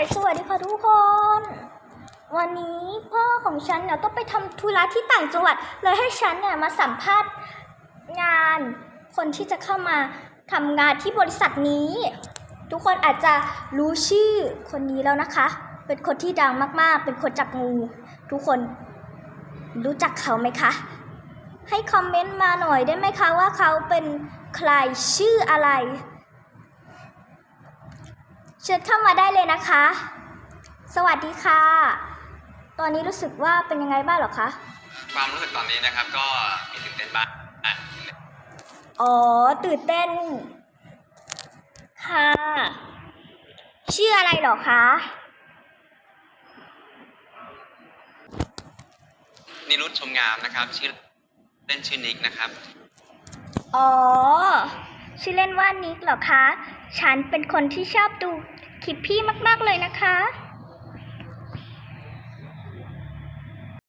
สวัสดีค่ะทุกคน วันนี้พ่อของฉันเนี่ยต้องไปทำธุระที่ต่างจังหวัด เลยให้ฉันเนี่ยมาสัมภาษณ์งานคนที่จะเข้ามาทำงานที่บริษัทนี้ ทุกคนอาจจะรู้ชื่อคนนี้แล้วนะคะ เป็นคนที่ดังมากๆ เป็นคนจับงู ทุกคนรู้จักเขาไหมคะ ให้คอมเมนต์มาหน่อยได้ไหมคะว่าเขาเป็นใครชื่ออะไร เชิญเข้ามาได้เลยนะคะ สวัสดีค่ะ ตอนนี้รู้สึกว่าเป็นยังไงบ้างเหรอคะ ความรู้สึกตอนนี้นะครับก็มีตื่นเต้นบ้างอะอ๋อ ตื่นเต้น ค่ะ ชื่ออะไรเหรอคะ นิรุตชมงามนะครับ ชื่อเล่นชื่อนิกนะครับ อ๋อ ชื่อเล่นว่านิกเหรอคะ ฉันเป็นคนที่ชอบดูคลิปพี่มาก ๆ เลยนะคะ